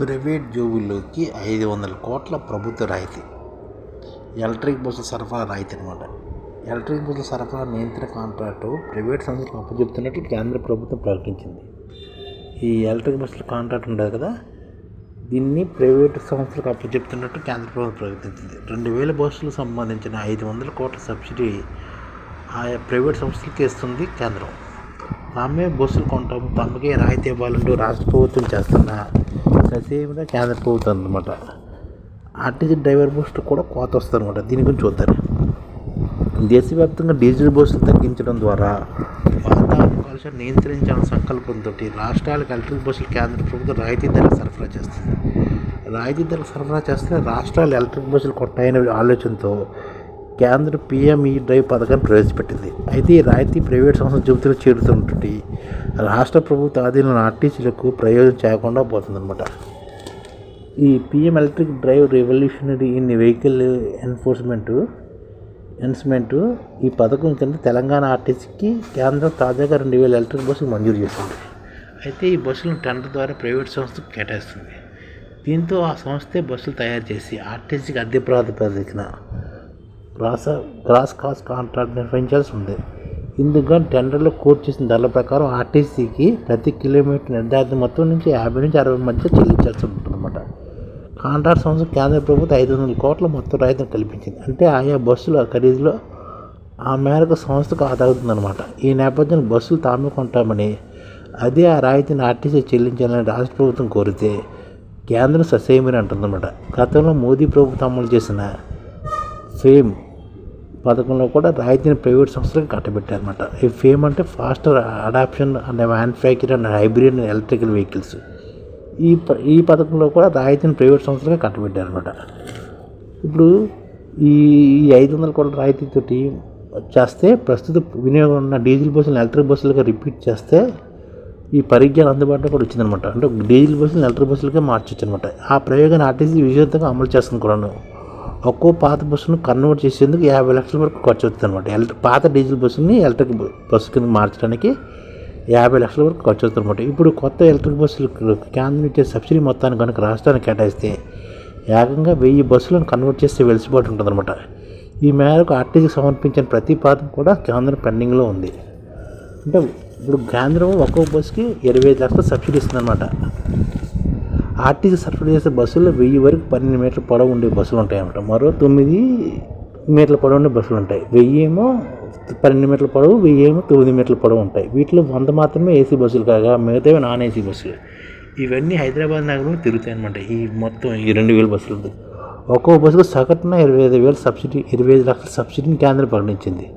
Private జోబుల్లోకి ఐదు వందల కోట్ల ప్రభుత్వ రాయితీ. ఎలక్ట్రిక్ బస్సుల సరఫరా రాయితీ అనమాట ఎలక్ట్రిక్ బస్సుల సరఫరా నియంత్రణ కాంట్రాక్టు ప్రైవేట్ సంస్థలకు అప్పచెప్తున్నట్లు కేంద్ర ప్రభుత్వం ప్రకటించింది. ఈ ఎలక్ట్రిక్ బస్సుల కాంట్రాక్ట్ ఉండదు కదా? దీన్ని ప్రైవేట్ సంస్థలకు అప్పచెప్తున్నట్టు కేంద్ర ప్రభుత్వం ప్రకటించింది. రెండు వేల బస్సులకు సంబంధించిన ఐదు వందల కోట్ల సబ్సిడీ ఆయా ప్రైవేట్ సంస్థలకి ఇస్తుంది కేంద్రం. తామే బస్సులు కొంటాము తమకే రాయితీ ఇవ్వాలంటూ రాష్ట్ర ప్రభుత్వం చేస్తున్న ససేమిగా క్యాన్సర్ పోతుంది అనమాట ఆర్టీసీ డ్రైవర్ పోస్ట్ కూడా కోత వస్తుంది అనమాట దీని గురించి చూద్దాం. దేశవ్యాప్తంగా డీజిల్ బస్సులు తగ్గించడం ద్వారా వాతావరణ కాలుష్యం నియంత్రించాలన్న సంకల్పంతో రాష్ట్రాలకు ఎలక్ట్రిక్ బస్సులు కేంద్ర ప్రభుత్వం రాయితీ ధరలు సరఫరా చేస్తుంది. రాయితీ ధరలు సరఫరా చేస్తే రాష్ట్రాలు ఎలక్ట్రిక్ బస్సులు కొట్టాయనే ఆలోచనతో కేంద్ర పిఎంఈ డ్రైవ్ పథకాన్ని ప్రవేశపెట్టింది. అయితే ఈ రాయితీ ప్రైవేట్ సంస్థల జీవితంలో చేరుతున్నటువంటి రాష్ట్ర ప్రభుత్వ ఆధీనంలో ఆర్టీసీలకు ప్రయోజనం చేయకుండా పోతుందన్నమాట. ఈ PM electric drive revolutionary in vehicle enforcement ఎన్స్మెంట్ ఈ పథకం కింద తెలంగాణ ఆర్టీసీకి కేంద్రం తాజాగా రెండు వేల ఎలక్ట్రిక్ బస్సులు మంజూరు చేసింది. అయితే ఈ బస్సులను టెండర్ ద్వారా ప్రైవేట్ సంస్థకు కేటాయిస్తుంది. దీంతో ఆ సంస్థే బస్సులు తయారు చేసి ఆర్టీసీకి అద్దె ప్రాతిపదికన క్రాస్ క్రాస్ కాస్ట్ కాంట్రాక్ట్ నిర్వహించాల్సి ఉంది. ఇందుకు టెండర్లో కోర్టు చేసిన ధరల ప్రకారం ఆర్టీసీకి ప్రతి కిలోమీటర్ నిర్ధారిత మొత్తం నుంచి యాభై నుంచి అరవై మధ్య చెల్లించాల్సి ఉంటుందన్నమాట. కాంట్రాక్ట్ సంస్థ కేంద్ర ప్రభుత్వం ఐదు వందల కోట్ల మొత్తం రాయితీని కల్పించింది. అంటే ఆయా బస్సుల ఖరీదులో ఆ మేరకు సంస్థకు ఆదాగుతుందన్నమాట ఈ నేపథ్యంలో బస్సులు తామే కొంటామని అదే ఆ రాయితీని ఆర్టీసీ చెల్లించాలని రాష్ట్ర ప్రభుత్వం కోరితే కేంద్రం ససేమిని అంటుందన్నమాట. గతంలో మోదీ ప్రభుత్వం అమలు చేసిన ఫేమ్ పథకంలో కూడా రాయితీని ప్రైవేట్ సంస్థలకు కట్టబెట్టారనమాట ఈ ఫేమ్ అంటే faster adoption and manufacture and hybrid electrical vehicles. ఈ ఈ పథకంలో కూడా రాయితీని ప్రైవేట్ సంస్థలకు కట్టబెట్టారనమాట ఇప్పుడు ఈ ఈ ఐదు వందల కోట్ల రాయితీతోటి చేస్తే ప్రస్తుత వినియోగం ఉన్న డీజిల్ బస్సులను ఎలక్ట్రిక్ బస్సులుగా రిపీట్ చేస్తే ఈ పరిజ్ఞానం అందుబాటులో కూడా వచ్చిందనమాట అంటే డీజిల్ బస్సులు ఎలక్ట్రిక్ బస్సులుగా మార్చొచ్చు అనమాట ఆ ప్రయోగాన్ని ఆర్టీసీ విజయవంతంగా అమలు చేస్తుంది కూడాను. ఒక్కో పాత బస్సును కన్వర్ట్ చేసేందుకు యాభై లక్షల వరకు ఖర్చు అవుతుంది అనమాట ఎలక్ట్రిక్ పాత డీజిల్ బస్సుని ఎలక్ట్రిక్ బస్సు కింద మార్చడానికి యాభై లక్షల వరకు ఖర్చు అవుతుంది అనమాట ఇప్పుడు కొత్త ఎలక్ట్రిక్ బస్సులు కేంద్రం ఇచ్చే సబ్సిడీ మొత్తాన్ని కనుక రాష్ట్రానికి కేటాయిస్తే ఏకంగా వెయ్యి బస్సులను కన్వర్ట్ చేస్తే వెలిసిబాటు ఉంటుందన్నమాట ఈ మేరకు ఆర్టీసీకి సమర్పించిన ప్రతి ప్రతిపాదన కూడా కేంద్రం పెండింగ్లో ఉంది. అంటే ఇప్పుడు కేంద్రం ఒక్కొక్క బస్సుకి ఇరవై ఐదు లక్షల సబ్సిడీ ఇస్తుందన్నమాట. ఆర్టీసీ సరఫరా చేసే బస్సుల్లో వెయ్యి వరకు పన్నెండు మీటర్ల పొడవు ఉండే బస్సులు ఉంటాయన్నమాట. మరో తొమ్మిది మీటర్ల పొడవు ఉండే బస్సులు ఉంటాయి. వెయ్యి ఏమో పన్నెండు మీటర్ల పొడవు వెయ్యి ఏమో తొమ్మిది మీటర్ల పొడవు ఉంటాయి. వీటిలో వంద మాత్రమే ఏసీ బస్సులు కాగా మిగతావి నాన్ ఏసీ బస్సులు. ఇవన్నీ హైదరాబాద్ నగరంలో తిరుగుతాయి అనమాట ఈ మొత్తం ఈ రెండు వేల బస్సులు. ఒక్కో బస్సుకు సగటున ఇరవై ఐదు వేల సబ్సిడీ ఇరవై ఐదు లక్షల సబ్సిడీని కేంద్రం ప్రకటించింది.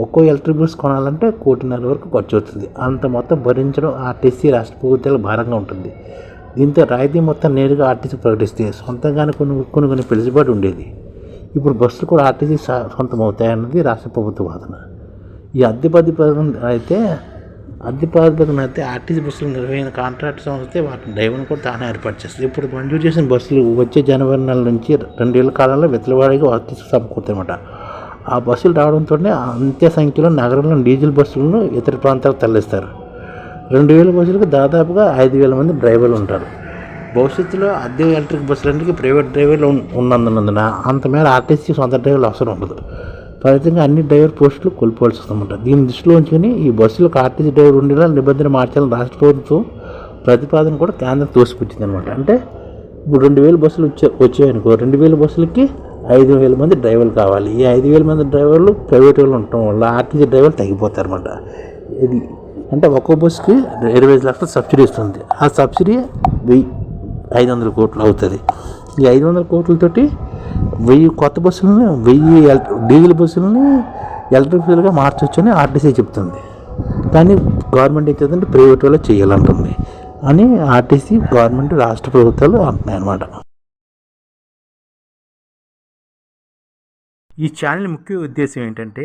ఒక్కో ఎలక్ట్రిక్ బస్ కొనాలంటే కోటిన్నర వరకు ఖర్చు అవుతుంది. అంత మొత్తం భరించడం ఆర్టీసీ రాష్ట్ర ప్రభుత్వాలకు భారంగా ఉంటుంది. దీంతో రాయితీ మొత్తం నేరుగా ఆర్టీసీ ప్రకటిస్తే సొంతంగానే కొన్ని కొన్ని కొన్ని పిలుచుబాటు ఉండేది. ఇప్పుడు బస్సులు కూడా ఆర్టీసీ సొంతం అవుతాయన్నది రాష్ట్ర ప్రభుత్వ వాదన. ఈ అద్దె పద్ధతి అయితే అద్దె ప్రాతిపదికన అయితే ఆర్టీసీ బస్సులు నిర్వహణ కాంట్రాక్ట్ సంస్థ వాటి డ్రైవర్ని కూడా తానే ఏర్పాటు చేస్తుంది. ఇప్పుడు మంజూరు చేసిన బస్సులు వచ్చే జనవరి నెల నుంచి రెండేళ్ళ కాలంలో విత్తలవాడిగా ఆర్టీసీ సమకూరుతాయన్నమాట. ఆ బస్సులు రావడంతోనే అంత్య సంఖ్యలో నగరంలో డీజిల్ బస్సులను ఇతర ప్రాంతాలకు తరలిస్తారు. రెండు వేల బస్సులకు దాదాపుగా ఐదు వేల మంది డ్రైవర్లు ఉంటారు. భవిష్యత్తులో అద్దె ఎలక్ట్రిక్ బస్సులన్నిటికీ ప్రైవేట్ డ్రైవర్లు ఉన్నందునందున అంతమేర ఆర్టీసీ సొంత డ్రైవర్లు అవసరం ఉండదు. ఫలితంగా అన్ని డ్రైవర్ పోస్టులు కోల్పోవాల్సి వస్తుందన్నమాట దీన్ని దృష్టిలో ఉంచుకొని ఈ బస్సులకు ఆర్టీసీ డ్రైవర్ ఉండేలా నిబంధన మార్చాలని రాష్ట్ర ప్రభుత్వం ప్రతిపాదన కూడా కేంద్రం తోసిపుచ్చింది అనమాట అంటే ఇప్పుడు రెండు వేల బస్సులు వచ్చే వచ్చాయనుకో రెండు వేల బస్సులకి ఐదు వేల మంది డ్రైవర్లు కావాలి. ఈ ఐదు వేల మంది డ్రైవర్లు ప్రైవేట్ వాళ్ళు ఉండటం వల్ల ఆర్టీసీ డ్రైవర్లు తగ్గిపోతారు అనమాట ఇది అంటే ఒక్కో బస్సుకి ఇరవై ఐదు లక్షల సబ్సిడీ ఇస్తుంది. ఆ సబ్సిడీ వెయ్యి ఐదు వందల కోట్లు అవుతుంది. ఈ ఐదు వందల కోట్లతోటి వెయ్యి కొత్త బస్సులని వెయ్యి డీజిల్ బస్సులని ఎలక్ట్రిక్ బస్సులుగా మార్చొచ్చని ఆర్టీసీ చెప్తుంది. కానీ గవర్నమెంట్ ఏం చేద్దంటే ప్రైవేట్ వాళ్ళు చేయాలంటుంది అని ఆర్టీసీ గవర్నమెంట్ రాష్ట్ర ప్రభుత్వాలు అంటున్నాయి అన్నమాట. ఈ ఛానల్ ముఖ్య ఉద్దేశం ఏంటంటే